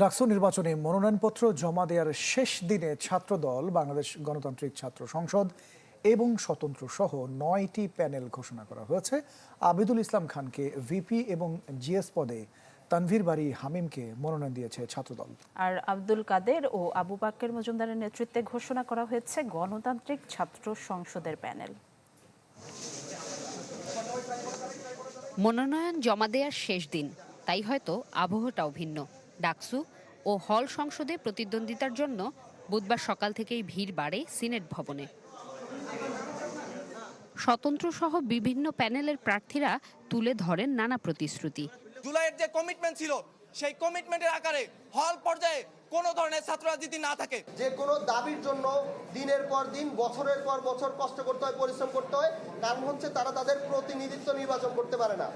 ডাকসু নির্বাচনে মনোনয়নপত্র জমা দেওয়ার শেষ দিনে ছাত্রদল বাংলাদেশ গণতান্ত্রিক ছাত্র সংসদ এবং স্বতন্ত্র সহ নয়টি প্যানেল ঘোষণা করা হয়েছে। আবিদুল ইসলাম খানকে ভিপি এবং জিএস পদে তানভীর বাড়ি হামিমকে মনোনয়ন দিয়েছে ছাত্রদল। আর আব্দুল কাদের ও আবু বাক্কের মজুমদারের নেতৃত্বে ঘোষণা করা হয়েছে গণতান্ত্রিক ছাত্র সংসদের প্যানেল। মনোনয়ন জমা দেওয়ার শেষ দিন তাই হয়তো আবহটাও ভিন্ন। ডাকসু ও হল সংসদে প্রতিদ্বন্দ্বিতার জন্য বুধবার সকাল থেকেই ভিড় বাড়ে সিনেট ভবনে। স্বতন্ত্র সহ বিভিন্ন প্যানেলের প্রার্থীরা তুলে ধরেন নানা প্রতিশ্রুতি। জুলাইয়ের যে কমিটমেন্ট ছিল সেই কমিটমেন্টের আকারে হল পর্যায়ে কোনো ধরনের ছাত্র রাজনীতি না থাকে। যে কোনো দাবির জন্য দিনের পর দিন বছরের পর বছর কষ্ট করতে হয় পরিশ্রম করতে হয় কারণ হচ্ছে তারা তাদের প্রতিনিধিত্ব নির্বাচন করতে পারে না।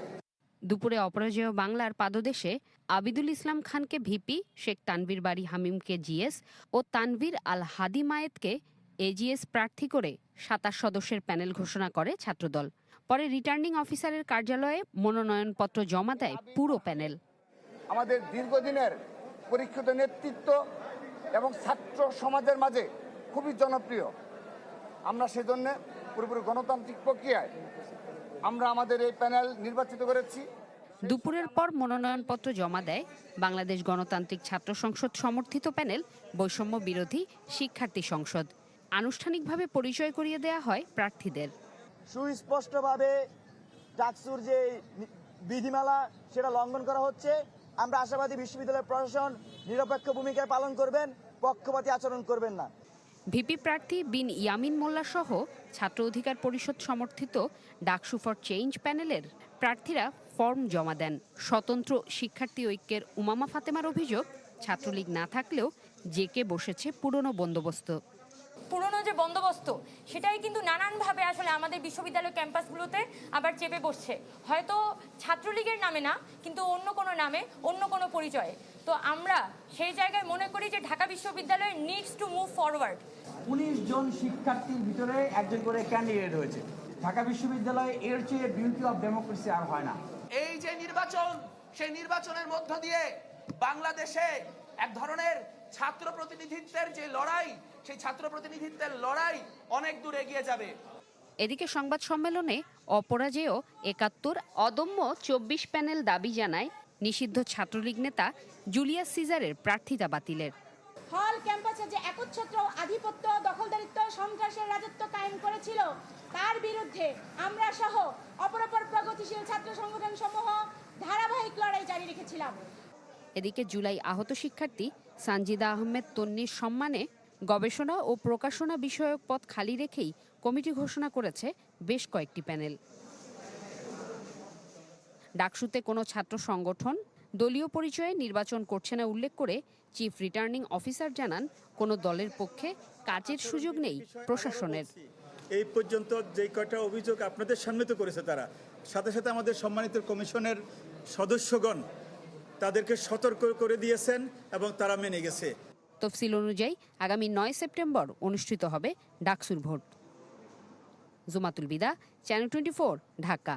দুপুরে অপরাজেয় বাংলার পাদদেশে আবিদুল ইসলাম খানকে ভিপি, শেখ তানভীর বাড়ি হামিমকে জিএস ও তানভীর আল হাদি মায়েতকে এজিএস প্রার্থী করে সাতাশ সদস্যের প্যানেল ঘোষণা করে ছাত্রদল। পরে রিটার্নিং অফিসারের কার্যালয়ে মনোনয়নপত্র জমা দেয় পুরো প্যানেল। আমাদের দীর্ঘদিনের পরীক্ষিত নেতৃত্ব এবং ছাত্র সমাজের মাঝে খুবই জনপ্রিয়। আমরা সেজন্য পুরোপুরি গণতান্ত্রিক প্রক্রিয়ায় আমরা আমাদের এই প্যানেল নির্বাচিত করেছি। দুপুরের পর মনোনয়নপত্র জমা দেয় বাংলাদেশ গণতান্ত্রিক ছাত্র সংসদ সমর্থিত প্যানেল বৈষম্য বিরোধী শিক্ষার্থী সংসদ। আনুষ্ঠানিকভাবে পরিচয় করিয়ে দেওয়া হয় প্রার্থীদের। সুস্পষ্টভাবে ডাকসুর যে বিধিমালা সেটা লঙ্ঘন করা হচ্ছে। আমরা আশাবাদী বিশ্ববিদ্যালয় প্রশাসন নিরপেক্ষ ভূমিকা পালন করবেন পক্ষপাতী আচরণ করবেন না। ভিপি প্রার্থী বিন ইয়ামিন মোল্লা সহ ছাত্র অধিকার পরিষদ সমর্থিত ডাকসু ফর চেঞ্জ প্যানেলের প্রার্থীরা ফর্ম জমা দেন। স্বতন্ত্র শিক্ষার্থী ঐক্যের উমামা ফাতেমার অভিযোগ, ছাত্রলীগ না থাকলেও জেকে বসেছে পুরনো বন্দোবস্ত। পুরনো যে বন্দোবস্ত, সেটাই কিন্তু নানানভাবে আসলে আমাদের বিশ্ববিদ্যালয় ক্যাম্পাসগুলোতে আবার চেপে বসছে। হয়তো ছাত্রলীগের নামে না, কিন্তু অন্য কোনো নামে, অন্য কোনো পরিচয়ে। তো আমরা সেই জায়গায় মনে করি যে ঢাকা বিশ্ববিদ্যালয় নিডস টু মুভ ফরওয়ার্ড উনিশ জন শিক্ষার্থীর ভিতরে একজন করে ক্যান্ডিডেট হয়েছে ঢাকা বিশ্ববিদ্যালয়ে এর চেয়ে বিউটি অফ ডেমোক্রেসি আর হয় না। এই যে নির্বাচন সেই নির্বাচনের মধ্য দিয়ে বাংলাদেশে এক ধরনের ছাত্র প্রতিনিধিত্বের যে লড়াই সেই ছাত্র প্রতিনিধিত্বের লড়াই অনেক দূর এগিয়ে যাবে। এদিকে সংবাদ সম্মেলনে অপরাজেয় একাত্তর অদম্য চব্বিশ প্যানেল দাবি জানায় নিষিদ্ধ ছাত্রলীগ নেতা জুলিয়াস সিজারের প্রার্থিতা বাতিলের। হল ক্যাম্পাসে যে একচ্ছত্র আধিপত্য দখলদারিত্ব সন্ত্রাসের রাজত্ব কায়েম করেছিল তার বিরুদ্ধে আমরা সহ অপরাপর প্রগতিশীল ছাত্র সংগঠন সমূহ ধারাবাহিক লড়াই জারি রেখেছিলাম। এদিকে জুলাই আহত শিক্ষার্থী সানজিদা আহমেদ তন্নির সম্মানে গবেষণা ও প্রকাশনা বিষয়ক পদ খালি রেখেই কমিটি ঘোষণা করেছে বেশ কয়েকটি প্যানেল। ডাকসুতে কোনো ছাত্র সংগঠন দলীয় পরিচয়ে নির্বাচন করছে না উল্লেখ করে চিফ রিটার্নিং অফিসার জানান কোনো দলের পক্ষে কাজের সুযোগ নেই প্রশাসনের। এই পর্যন্ত যে কয়টা অভিযোগ আপনাদের সামনে তো করেছে তারা সাথে সাথে আমাদের সম্মানিত কমিশনের সদস্যগণ তাদেরকে সতর্ক করে দিয়েছেন এবং তারা মেনে গেছে। তফসিল অনুযায়ী আগামী নয় সেপ্টেম্বর অনুষ্ঠিত হবে ডাকসুর vote. Jumatul Bida channel twenty Dhaka.